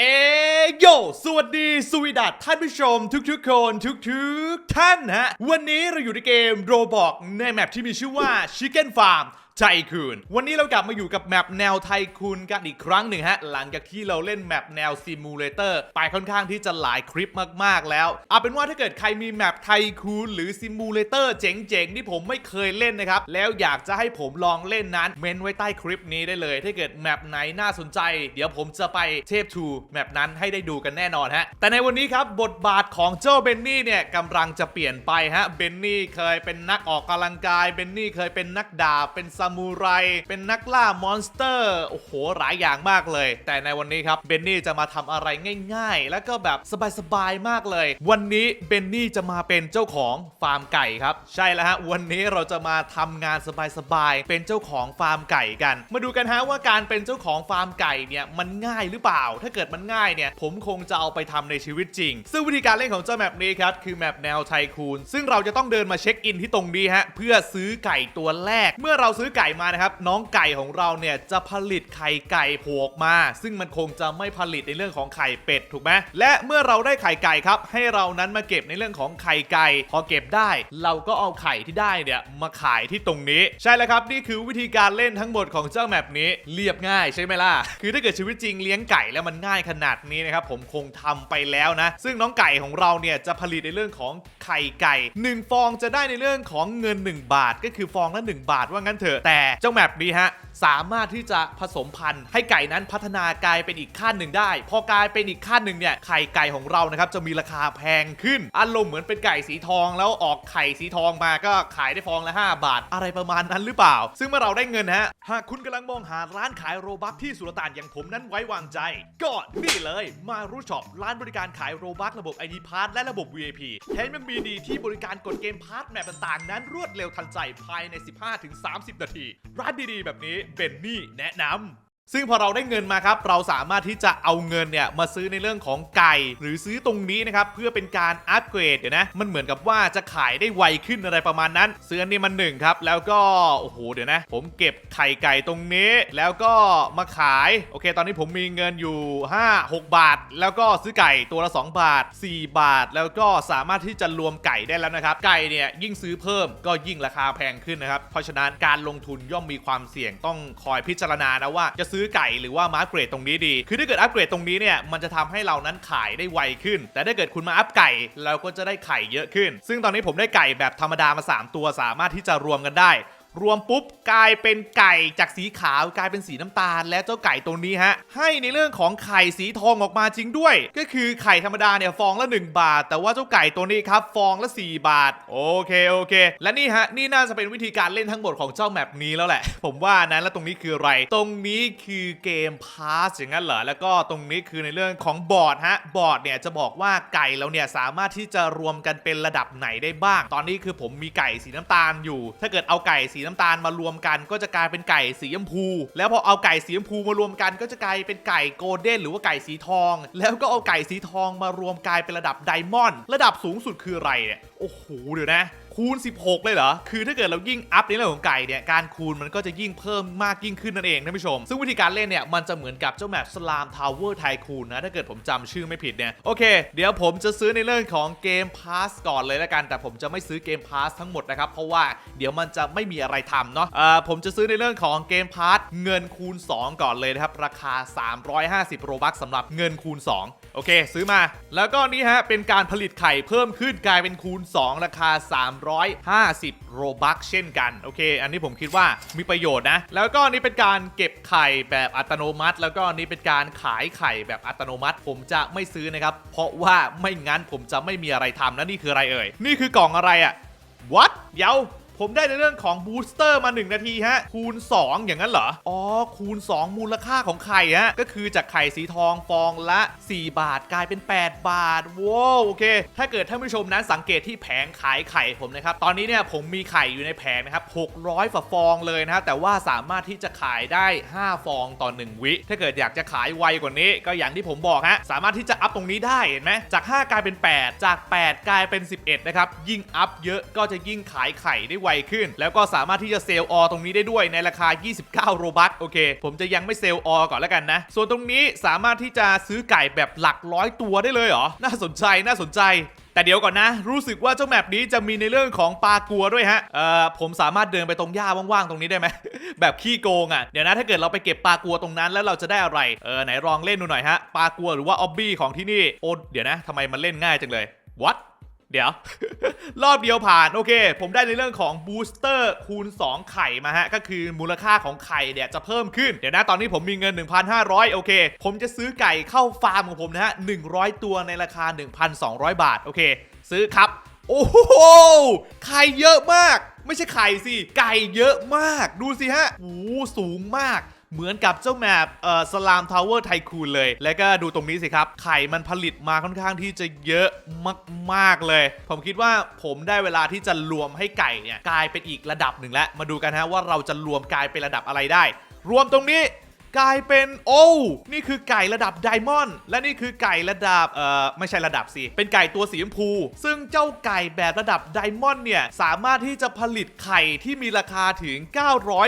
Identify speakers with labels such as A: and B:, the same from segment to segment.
A: เอโย สวัสดีสวีดัตท่านผู้ชมทุกๆคนทุกๆท่านฮะ วันนี้เราอยู่ในเกมโรบอกในแมปที่มีชื่อว่า Chicken Farm ไทคูนวันนี้เรากลับมาอยู่กับแมปแนวไทคูนกันอีกครั้งหนึ่งฮะ หลังจากที่เราเล่นแมปแนวซิมูเลเตอร์ไปค่อนข้างที่จะหลายคลิปมากๆแล้วเอาเป็นว่าถ้าเกิดใครมีแมปไทคูนหรือซิมูเลเตอร์เจ๋งๆ ที่ผมไม่เคยเล่นนะครับ แล้วอยากจะให้ผมลองเล่นนั้น เมนไว้ใต้คลิปนี้ได้เลย ถ้าเกิดแมปไหนน่าสนใจ เดี๋ยวผมจะไปเทพทูแมปนั้นให้ได้ดูกันแน่นอนฮะแต่ในวันนี้ครับบทบาทของเจ้าเบนนี่เนี่ยกำลังจะเปลี่ยนไปฮะเบนนี่เคยเป็นนักออกกำลังกายเบนนี่เคยเป็นนักดาบเป็นซามูไร เป็นนักล่ามอนสเตอร์ โอ้โห หลายอย่างมากเลย แต่ในวันนี้ครับ เบนนี่จะมาทำอะไรง่าย ๆ แล้วก็แบบสบายๆ มากเลย วันนี้เบนนี่จะมาเป็นเจ้าของฟาร์มไก่ครับ ใช่แล้วฮะ วันนี้เราจะมาทำงานสบายๆ เป็นเจ้าของฟาร์มไก่กัน มาดูกันฮะว่าการเป็นเจ้าของฟาร์มไก่เนี่ยมันง่ายหรือเปล่า ถ้าเกิดมันง่ายเนี่ยผมคงจะเอาไปทำในชีวิตจริง ซึ่งวิธีการเล่นของเจ้าแมปนี้ครับคือแมปแนวไทคูนซึ่งเราจะต้องเดินมาเช็คอินที่ตรงนี้ฮะเพื่อซื้อไก่ตัวแรก เมื่อเราซื้อไก่มานะครับ น้องไก่ของเราเนี่ยจะผลิตไข่ไก่โผล่ออกมา ซึ่งมันคงจะไม่ผลิตในเรื่องของไข่เป็ดถูกไหมและเมื่อเราได้ไข่ไก่ครับให้เรานั้นมาเก็บในเรื่องของไข่ไก่พอเก็บได้ เราก็เอาไข่ที่ได้เนี่ยมาขายที่ตรงนี้ ใช่แล้วครับนี่คือวิธีการเล่นทั้งหมดของเจ้าแมปนี้เรียบง่ายใช่ไหมล่ะคือถ้าเกิดชีวิตจริงเลี้ยงไก่แล้วมันง่ายขนาดนี้นะครับผมคงทำไปแล้วนะ ซึ่งน้องไก่ของเราเนี่ยจะผลิตในเรื่องของไข่ไก่หนึ่งฟองจะได้ในเรื่องของเงิน 1 บาท ก็คือฟองละ1บาทว่างั้นเถอะแต่เจ้าแมปนี้ฮะ สามารถที่จะผสมพันธุ์ ให้ไก่นั้นพัฒนากลายเป็นอีกขั้นหนึ่งได้ พอกลายเป็นอีกขั้นหนึ่งเนี่ยไข่ไก่ของเรานะครับจะมีราคาแพงขึ้นอารมณ์เหมือนเป็นไก่สีทอง แล้วออกไข่สีทองมาก็ขายได้ฟองละ 5 บาท อะไรประมาณนั้นหรือเปล่า ซึ่งเมื่อเราได้เงินฮะหากคุณกำลังมองหาร้านขายโรบัคที่สุลต่านอย่างผมนั้นไว้วางใจ ก็นี่เลยมารู้ช็อปร้านบริการขายโรบัคระบบ ID p a s s และระบบ VIP แถมยังมีดีที่บริการกดเกมพาร์ทแมปต่างๆ นั้นรวดเร็วทันใจภายใน 15-30 นาที ร้านดีๆ แบบนี้เบนนี่แนะนำ ซึ่งพอเราได้เงินมาครับ เราสามารถที่จะเอาเงินเนี่ยมาซื้อในเรื่องของไก่ หรือซื้อตรงนี้นะครับ เพื่อเป็นการอัปเกรดเดี๋ยวนะ มันเหมือนกับว่าจะขายได้ไวขึ้นอะไรประมาณนั้น ซื้ออันนี้มันหนึ่งครับ แล้วก็ โอ้โห เดี๋ยวนะ ผมเก็บไข่ไก่ตรงนี้ แล้วก็มาขาย โอเค ตอนนี้ผมมีเงินอยู่ 5 6 บาท แล้วก็ซื้อไก่ตัวละ 2 บาท 4 บาท แล้วก็สามารถที่จะรวมไก่ได้แล้วนะครับ ไก่เนี่ยยิ่งซื้อเพิ่มก็ยิ่งราคาแพงขึ้นนะครับ เพราะฉะนั้นการลงทุนย่อมมีความเสี่ยงต้องคอยพิจารณานะว่าจะซื้อื้อไก่หรือว่ามาอัปเกรดตรงนี้ดี คือถ้าเกิดอัปเกรดตรงนี้เนี่ยมันจะทำให้เรานั้นขายได้ไวขึ้น แต่ถ้าเกิดคุณมาอัปไก่เราก็จะได้ไข่เยอะขึ้น ซึ่งตอนนี้ผมได้ไก่แบบธรรมดามา 3 ตัวสามารถที่จะรวมกันได้ รวมปุ๊บกลายเป็นไก่จากสีขาวกลายเป็นสีน้ำตาล และเจ้าไก่ตัวนี้ฮะ ให้ในเรื่องของไข่สีทองออกมาจริงด้วย ก็คือไข่ธรรมดาเนี่ยฟองละ 1 บาท แต่ว่าเจ้าไก่ตัวนี้ครับฟองละ 4 บาท โอเคโอเค และนี่ฮะนี่น่าจะเป็นวิธีการเล่นทั้งหมดของเจ้าแมปนี้แล้วแหละ ผมว่านะแล้วตรงนี้คืออะไร ตรงนี้คือเกมพาสอย่างนั้นเหรอแล้วก็ตรงนี้คือในเรื่องของบอร์ดฮะบอร์ดเนี่ยจะบอกว่าไก่เราเนี่ยสามารถที่จะรวมกันเป็นระดับไหนได้บ้าง ตอนนี้คือผมมีไก่สีน้ำตาลอยู่ ถ้าเกิดเอาไก่สีน้ำตาลมารวมกันก็จะกลายเป็นไก่สีชมพู แล้วพอเอาไก่สีชมพูมารวมกัน ก็จะกลายเป็นไก่โกลเด้นหรือว่าไก่สีทอง แล้วก็เอาไก่สีทองมารวมกลายเป็นระดับไดมอนด์ระดับสูงสุดคืออะไรเนี่ยโอ้โหเดี๋ยวนะ คูณ 16 เลยเหรอ คือถ้าเกิดเรายิ่งอัพในเรื่องของไก่เนี่ย การคูณมันก็จะยิ่งเพิ่มมากยิ่งขึ้นนั่นเองท่านผู้ชม ซึ่งวิธีการเล่นเนี่ย มันจะเหมือนกับเจ้าแมปสลามทาวเวอร์ไทคูนนะ ถ้าเกิดผมจำชื่อไม่ผิดเนี่ย โอเค เดี๋ยวผมจะซื้อในเรื่องของเกมพาสก่อนเลยละกัน แต่ผมจะไม่ซื้อเกมพาสทั้งหมดนะครับ เพราะว่าเดี๋ยวมันจะไม่มีอะไรทำเนาะ เอ่อ ผมจะซื้อในเรื่องของเกมพาสเงินคูณ 2 ก่อนเลยนะครับ ราคา 350 โรบัคสำหรับเงินคูณ 2 โอเค ซื้อมา แล้วก็นี่ฮะ เป็นการผลิตไข่เพิ่มขึ้นกลายเป็นคูณ 2 ราคา350 โรบักเช่นกัน โอเค อันนี้ผมคิดว่ามีประโยชน์นะ แล้วก็นี่เป็นการเก็บไข่แบบอัตโนมัติ แล้วก็นี่เป็นการขายไข่แบบอัตโนมัติ ผมจะไม่ซื้อนะครับ เพราะว่าไม่งั้นผมจะไม่มีอะไรทำนะนี่คืออะไรเอ่ย นี่คือกล่องอะไรอะ What เดี๋ยว ผมได้ในเรื่องของบูสเตอร์มา 1 นาทีฮะ คูณ 2 อย่างนั้นเหรอ อ๋อ คูณ 2 มูลค่าของไข่ฮะ ก็คือจากไข่สีทองฟองละ 4 บาทกลายเป็น 8 บาท ว้าว โอเค ถ้าเกิดท่านผู้ชมนั้นสังเกตที่แผงขายไข่ผมนะครับ ตอนนี้เนี่ยผมมีไข่อยู่ในแผงนะครับ 600ฝ่าฟองเลยนะแต่ว่าสามารถที่จะขายได้ 5 ฟองต่อ 1 วิ ถ้าเกิดอยากจะขายไวกว่านี้ ก็อย่างที่ผมบอกฮะ สามารถที่จะอัพตรงนี้ได้เห็นไหมจาก 5 กลายเป็น 8 จาก 8 กลายเป็น 11 นะครับ ยิ่งอัพเยอะก็จะยิ่งขายไข่ได้ไววขึ้น แล้วก็สามารถที่จะเซลล์ออตรงนี้ได้ด้วยในราคา 29 โรบัคโอเค ผมจะยังไม่เซลล์ออก่อนแล้วกันนะ ส่วนตรงนี้สามารถที่จะซื้อไก่แบบหลักร้อยตัวได้เลยเหรอ น่าสนใจน่าสนใจแต่เดี๋ยวก่อนนะ รู้สึกว่าเจ้าแมปนี้จะมีในเรื่องของปลากัวด้วยฮะ เอ่อ ผมสามารถเดินไปตรงหญ้าว่างๆ ตรงนี้ได้ไหม แบบขี้โกงอะ เดี๋ยวนะถ้าเกิดเราไปเก็บปลากัวตรงนั้นแล้วเราจะได้อะไร เออไหนลองเล่นดูหน่อยฮะ ปลากัวหรือว่าออบบี้ของที่นี่ โอ้เดี๋ยวนะทำไมมันเล่นง่ายจังเลย what เดี๋ยว รอบเดียวผ่านโอเค ผมได้ในเรื่องของบูสเตอร์คูณ 2 ไข่มาฮะ ก็คือมูลค่าของไข่เนี่ยจะเพิ่มขึ้น เดี๋ยวนะตอนนี้ผมมีเงิน 1,500 โอเค ผมจะซื้อไก่เข้าฟาร์มของผมนะฮะ 100 ตัวในราคา 1,200 บาท โอเค ซื้อครับ โอ้โหไข่เยอะมาก ไม่ใช่ไข่สิ ไก่เยอะมาก ดูสิฮะโอ้สูงมาก เหมือนกับเจ้าแมปเอ่อสลามทาวเวอร์ไทคูนเลย และก็ดูตรงนี้สิครับ ไข่มันผลิตมาค่อนข้างที่จะเยอะมาก ๆ เลย ผมคิดว่าผมได้เวลาที่จะรวมให้ไก่เนี่ยกลายเป็นอีกระดับหนึ่งแล้ว มาดูกันฮะว่าเราจะรวมกลายเป็นระดับอะไรได้ รวมตรงนี้ กลายเป็นโอ้นี่คือไก่ระดับไดมอนด์และนี่คือไก่ระดับเอ่อไม่ใช่ระดับสิเป็นไก่ตัวสีชมพู ซึ่งเจ้าไก่แบบระดับไดมอนด์เนี่ยสามารถที่จะผลิตไข่ที่มีราคาถึง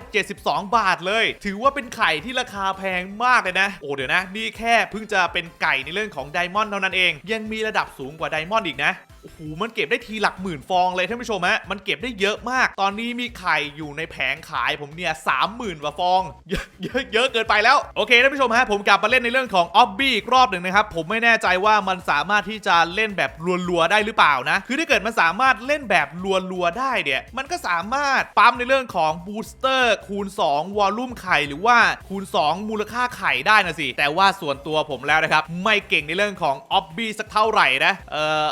A: 972 บาทเลย ถือว่าเป็นไข่ที่ราคาแพงมากเลยนะ โอ้เดี๋ยวนะ นี่แค่เพิ่งจะเป็นไก่ในเรื่องของไดมอนด์เท่านั้นเอง ยังมีระดับสูงกว่าไดมอนด์อีกนะ โอ้โหมันเก็บได้ทีหลักหมื่นฟองเลยท่านผู้ชมฮะมันเก็บได้เยอะมาก ตอนนี้มีไข่อยู่ในแผงขายผมเนี่ยสามหมื่นกว่าฟอง เยอะเยอะเยอะเกินไปแล้วโอเคท่านผู้ชมฮะผมกลับมาเล่นในเรื่องของออบบี้อีกรอบหนึ่งนะครับผมไม่แน่ใจว่ามันสามารถที่จะเล่นแบบรัวๆได้หรือเปล่านะ คือถ้าเกิดมันสามารถเล่นแบบรัวๆได้เนี่ยมันก็สามารถปั๊มในเรื่องของบูสเตอร์คูณ 2 วอลลุ่มไข่หรือว่าคูณ 2 มูลค่าไข่ได้นะสิ แต่ว่าส่วนตัวผมแล้วนะครับ ไม่เก่งในเรื่องของออบบี้สักเท่าไหร่นะ เออ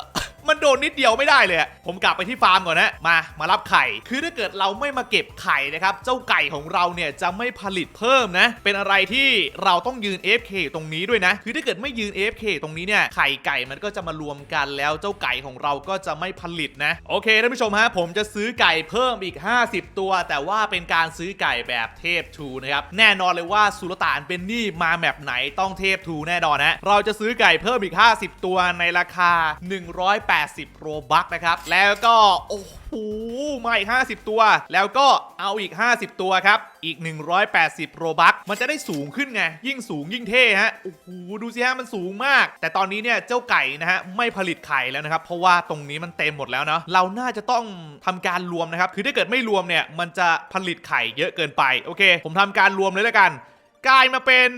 A: มันโดนนิดเดียวไม่ได้เลยอะผมกลับไปที่ฟาร์มก่อนนะ มา มารับไข่ คือถ้าเกิดเราไม่มาเก็บไข่นะครับ เจ้าไก่ของเราเนี่ยจะไม่ผลิตเพิ่มนะ เป็นอะไรที่เราต้องยืน AFK ตรงนี้ด้วยนะ คือถ้าเกิดไม่ยืน AFK ตรงนี้เนี่ย ไข่ไก่มันก็จะมารวมกันแล้วเจ้าไก่ของเราก็จะไม่ผลิตนะ โอเคท่านผู้ชมฮะ ผมจะซื้อไก่เพิ่มอีก 50 ตัว แต่ว่าเป็นการซื้อไก่แบบเทพทูนะครับ แน่นอนเลยว่าสุลต่านเป็นนี่มาแมปไหนต้องเทพทูแน่นอนนะ เราจะซื้อไก่เพิ่มอีก 50 ตัวในราคา180 โรบัคนะครับ แล้วก็โอ้โหมาอีก 50 ตัว แล้วก็เอาอีก 50 ตัวครับ อีก 180 โรบัคมันจะได้สูงขึ้นไง ยิ่งสูงยิ่งเท่ฮะ โอ้โห ดูสิฮะ มันสูงมาก แต่ตอนนี้เนี่ย เจ้าไก่นะฮะ ไม่ผลิตไข่แล้วนะครับ เพราะว่าตรงนี้มันเต็มหมดแล้วเนาะ เราน่าจะต้องทำการรวมนะครับ คือถ้าเกิดไม่รวมเนี่ย มันจะผลิตไข่เยอะเกินไป โอเค ผมทำการรวมเลยแล้วกัน กลายมาเป็น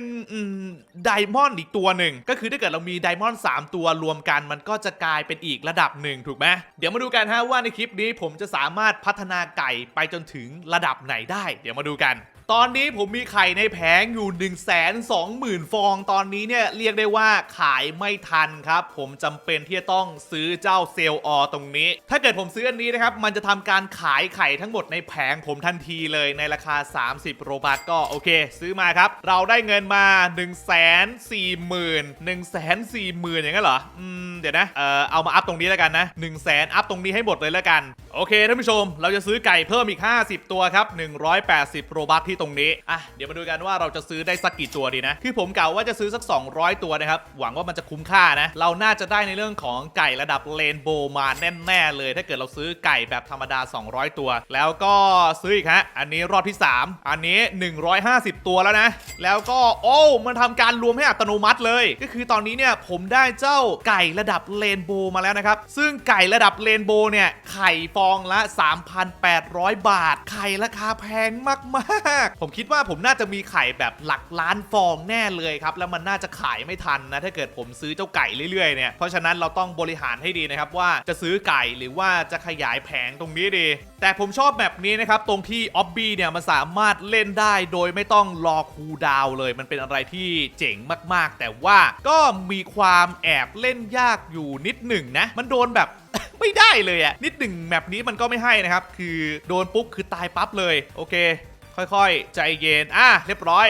A: ไดมอนด์อีกตัวหนึ่ง ก็คือถ้าเกิดเรามีไดมอนด์3ตัวรวมกัน มันก็จะกลายเป็นอีกระดับหนึ่งถูกไหมเดี๋ยวมาดูกันฮะว่าในคลิปนี้ผมจะสามารถพัฒนาไก่ไปจนถึงระดับไหนได้ เดี๋ยวมาดูกัน ตอนนี้ผมมีไข่ในแผงอยู่ 1 2 0 0 0 0 ฟอง ตอนนี้เนี่ยเรียกได้ว่าขายไม่ทันครับ ผมจำเป็นที่จะต้องซื้อเจ้าเซลล์ออตรงนี้ ถ้าเกิดผมซื้ออันนี้นะครับ มันจะทำการขายไข่ทั้งหมดในแผงผมทันทีเลยในราคา 30 โรบัตก็โอเค ซื้อมาครับ เราได้เงินมา 1 4 0 0 0 0 1 4 0 0 0 0 อย่างนั้นเหรอ อืม เดี๋ยวนะ เอ่อ เอามาอัพตรงนี้แล้วกันนะ1 0 0 0 0แอัพตรงนี้ให้หมดเลยแล้วกัน โอเคท่านผู้ชม เราจะซื้อไก่เพิ่มอีก 50 ตัวครับ 180 โรบัตที่ตรงนี้ อะ เดี๋ยวมาดูกันว่าเราจะซื้อได้สักกี่ตัวดีนะ คือผมกล่าวว่าจะซื้อสัก 200 ตัวนะครับ หวังว่ามันจะคุ้มค่านะ เราน่าจะได้ในเรื่องของไก่ระดับเลนโบว์มาแน่ๆเลย ถ้าเกิดเราซื้อไก่แบบธรรมดา 200 ตัว แล้วก็ซื้ออีกฮะ อันนี้รอบที่ 3 อันนี้ 150 ตัวแล้วนะ แล้วก็โอ้มันทำการรวมให้อัตโนมัติเลย ก็คือตอนนี้เนี่ยผมได้เจ้าไก่ระดับเลนโบมาแล้วนะครับ ซึ่งไก่ระดับเลนโบเนี่ย ไข่ฟองละ 3,800 บาท ไข่ราคาแพงมากๆ ผมคิดว่าผมน่าจะมีไข่แบบหลักล้านฟองแน่เลยครับ แล้วมันน่าจะขายไม่ทันนะ ถ้าเกิดผมซื้อเจ้าไก่เรื่อยๆเนี่ย เพราะฉะนั้นเราต้องบริหารให้ดีนะครับว่าจะซื้อไก่หรือว่าจะขยายแผงตรงนี้ดี แต่ผมชอบแบบนี้นะครับตรงที่ออบบี้เนี่ยมันสามารถเล่นได้โดยไม่ต้องรอคูดาวเลย มันเป็นอะไรที่เจ๋งมาก ๆ แต่ว่าก็มีความแอบเล่นยากอยู่นิดหนึ่งนะ มันโดนแบบ ไม่ได้เลยอะนิดหนึ่งแมปนี้มันก็ไม่ให้นะครับ คือโดนปุ๊บคือตายปั๊บเลย โอเค ค่อยๆ ใจเย็น อะ เรียบร้อย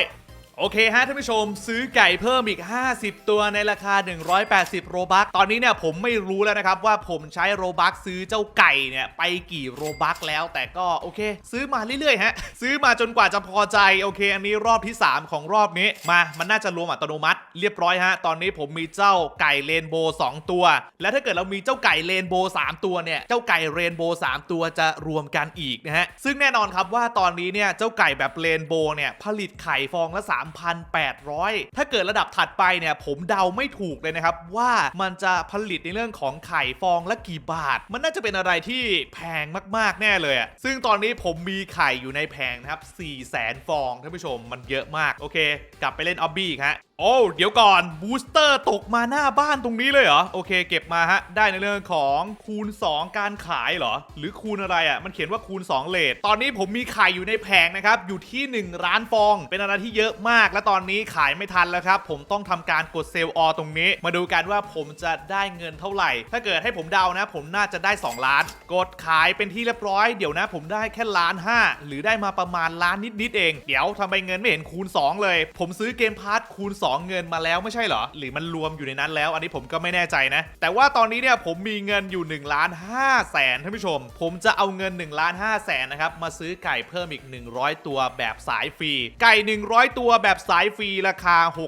A: โอเคฮะท่านผู้ชมซื้อไก่เพิ่มอีก 50 ตัวในราคา 180 โรบัคตอนนี้เนี่ยผมไม่รู้แล้วนะครับ ว่าผมใช้โรบัคซื้อเจ้าไก่เนี่ยไปกี่โรบัคแล้ว แต่ก็โอเค ซื้อมาเรื่อยๆฮะซื้อมาจนกว่าจะพอใจโอเค อันนี้รอบที่ 3 ของรอบนี้มามันน่าจะรวมอัตโนมัติ เรียบร้อยฮะตอนนี้ผมมีเจ้าไก่เรนโบว์2ตัว และถ้าเกิดเรามีเจ้าไก่เรนโบว์3ตัวเนี่ยเจ้าไก่เรนโบว์3ตัวจะรวมกันอีกนะฮะซึ่งแน่นอนครับว่าตอนนี้เนี่ยเจ้าไก่แบบเรนโบว์เนี่ยผลิตไข่ฟองละ3,800 ถ้าเกิดระดับถัดไปเนี่ยผมเดาไม่ถูกเลยนะครับว่ามันจะผลิตในเรื่องของไข่ฟองละกี่บาท มันน่าจะเป็นอะไรที่แพงมากๆแน่เลยอะซึ่งตอนนี้ผมมีไข่อยู่ในแผงนะครับ4 0 0 0 0 0 ฟองท่านผู้ชมมันเยอะมาก โอเค กลับไปเล่นออบบี้อีกฮะโอ้เดี๋ยวก่อนบูสเตอร์ตกมาหน้าบ้านตรงนี้เลยเหรอ โอเค เก็บมาฮะ ได้ในเรื่องของคูณ 2 การขายเหรอ หรือคูณอะไรอะ่ะ มันเขียนว่าคูณ 2 เลทตอนนี้ผมมีไข่อยู่ในแผงนะครับ อยู่ที่ 1 ร้านฟอง เป็นอะไรที่เยอะมาก และตอนนี้ขายไม่ทันแล้วครับ ผมต้องทำการกดเซลล์ออตรงนี้ มาดูกันว่าผมจะได้เงินเท่าไหร่ ถ้าเกิดให้ผมเดานะ ผมน่าจะได้ 2 ล้าน กดขายเป็นที่เรียบร้อย เดี๋ยวนะ ผมได้แค่ล้านห้าหรือได้มาประมาณล้านนิดๆเอง เดี๋ยวทำไมเงินไม่เห็นคูณ 2 เลย ผมซื้อเกมพาร์ทคูณ2 เงินมาแล้วไม่ใช่เหรอ หรือมันรวมอยู่ในนั้นแล้ว อันนี้ผมก็ไม่แน่ใจนะ แต่ว่าตอนนี้เนี่ยผมมีเงินอยู่1ล้าน5แสนท่านผู้ชม ผมจะเอาเงิน1ล้าน5แสนนะครับมาซื้อไก่เพิ่มอีก 100 ตัวแบบสายฟรี ไก่ 100 ตัวแบบสายฟรีราคา 6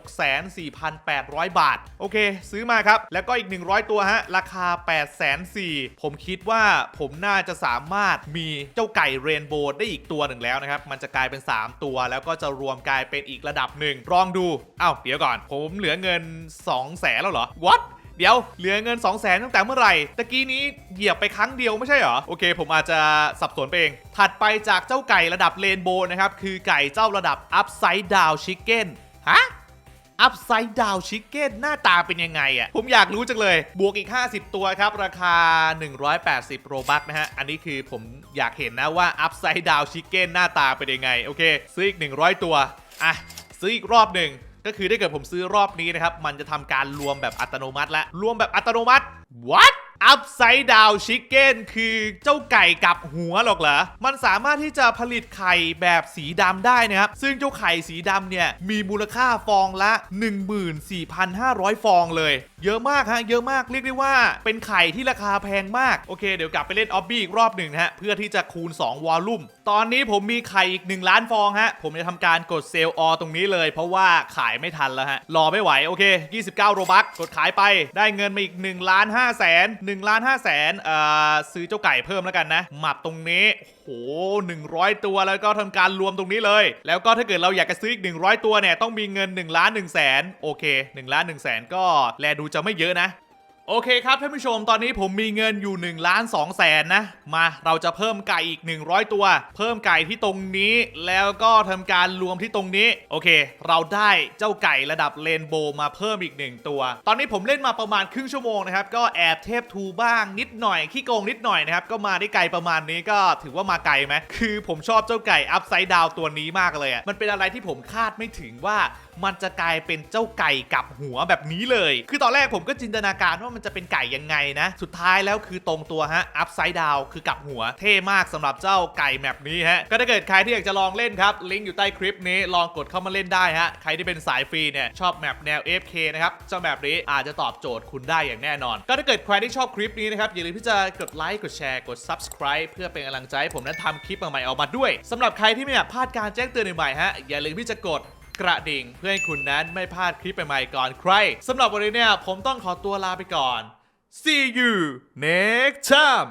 A: 4,800 บาท โอเค ซื้อมาครับ แล้วก็อีก 100 ตัวฮะราคา 8 4 0 0 0ผมคิดว่าผมน่าจะสามารถมีเจ้าไก่เรนโบว์ได้อีกตัวหนึ่งแล้วนะครับมันจะกลายเป็น 3 ตัว แล้วก็จะรวมกลายเป็นอีกระดับหนึ่งลองดูเอ้าเดี๋ยวก่อน ผมเหลือเงิน2แสนแล้วเหรอ what เดี๋ยวเหลือเงิน 2 0 0แสนตั้งแต่เมื่อไหร่ตะกี้นี้เหยียบไปครั้งเดียวไม่ใช่เหรอ โอเค ผมอาจจะสับสนไปเอง ถัดไปจากเจ้าไก่ระดับเรนโบนะครับ คือไก่เจ้าระดับ Upside Down Chicken ฮะ Upside Down Chicken หน้าตาเป็นยังไงอะ่ะ ผมอยากรู้จังเลย บวกอีก 50 ตัวครับ ราคา 180 โรบัคนะฮะ อันนี้คือผมอยากเห็นนะว่า Upside Down Chicken หน้าตาเป็นยังไง โอเค ซื้ออีก 100 ตัว อะ ซื้ออีกรอบหนึ่ง ก็คือถ้าเกิดผมซื้อรอบนี้นะครับ มันจะทำการรวมแบบอัตโนมัติและรวมแบบอัตโนมัติ what Upside Down Chicken คือเจ้าไก่กับหัวหรอกเหรอ มันสามารถที่จะผลิตไข่แบบสีดำได้นะครับ ซึ่งเจ้าไข่สีดำเนี่ย มีมูลค่าฟองละ 14,500 ฟองเลย เยอะมากฮะ เยอะมาก เรียกได้ว่าเป็นไข่ที่ราคาแพงมาก โอเค เดี๋ยวกลับไปเล่นออบบี้อีกรอบหนึ่งนะฮะ เพื่อที่จะคูณ 2 วอลลุ่ม ตอนนี้ผมมีไข่อีก 1 ล้านฟองฮะ ผมจะทำการกดเซลล์ออตรงนี้เลย เพราะว่าขายไม่ทันแล้วฮะ รอไม่ไหว โอเค 29 โรบัคกดขายไป ได้เงินมาอีก1ล้านห้5แสน1ล้าน5แสนเอ่อซื้อเจ้าไก่เพิ่มแล้วกันนะหมับตรงนี้โอ้โห100ตัวแล้วก็ทำการรวมตรงนี้เลย แล้วก็ถ้าเกิดเราอยากจะซื้ออีก100ตัวเนี่ยต้องมีเงิน1ล้าน1แสนโอเค1ล้าน1แสนก็แลดูจะไม่เยอะนะ โอเคครับท่านผู้ชมตอนนี้ผมมีเงินอยู่1ล้าน2แสนนะ มาเราจะเพิ่มไก่อีก 100 ตัว เพิ่มไก่ที่ตรงนี้ แล้วก็ทำการรวมที่ตรงนี้ โอเค เราได้เจ้าไก่ระดับเรนโบว์มาเพิ่มอีก 1 ตัว ตอนนี้ผมเล่นมาประมาณครึ่งชั่วโมงนะครับ ก็แอบเทพทูบ้างนิดหน่อย ขี้โกงนิดหน่อยนะครับ ก็มาได้ไกลประมาณนี้ก็ถือว่ามาไกลไหมคือผมชอบเจ้าไก่อัพไซด์ดาวตัวนี้มากเลยอะมันเป็นอะไรที่ผมคาดไม่ถึงว่า มันจะกลายเป็นเจ้าไก่กับหัวแบบนี้เลย คือตอนแรกผมก็จินตนาการว่ามันจะเป็นไก่ยังไงนะ สุดท้ายแล้วคือตรงตัวฮะ อัพไซด์ดาวคือกับหัว เท่มากสำหรับเจ้าไก่แมปนี้ฮะ ก็ถ้าเกิดใครที่อยากจะลองเล่นครับ ลิงก์อยู่ใต้คลิปนี้ ลองกดเข้ามาเล่นได้ฮะ ใครที่เป็นสายฟรีเนี่ยชอบแมปแนว FK นะครับ เจ้าแมปนี้อาจจะตอบโจทย์คุณได้อย่างแน่นอน ก็ถ้าเกิดใครที่ชอบคลิปนี้นะครับ อย่าลืมที่จะกดไลค์ กดแชร์ กด subscribe เพื่อเป็นกำลังใจให้ผมนั้นทำคลิปใหม่ๆออกมาด้วยสำหรับใครที่ไม่อยากพลาดการแจ้งเตือนใหม่ๆฮะ อย่าลืมที่จะกด กระดิ่ง เพื่อให้คุณนั้นไม่พลาดคลิปใหม่ๆก่อนใครสำหรับวันนี้เนี่ยผมต้องขอตัวลาไปก่อน see you next time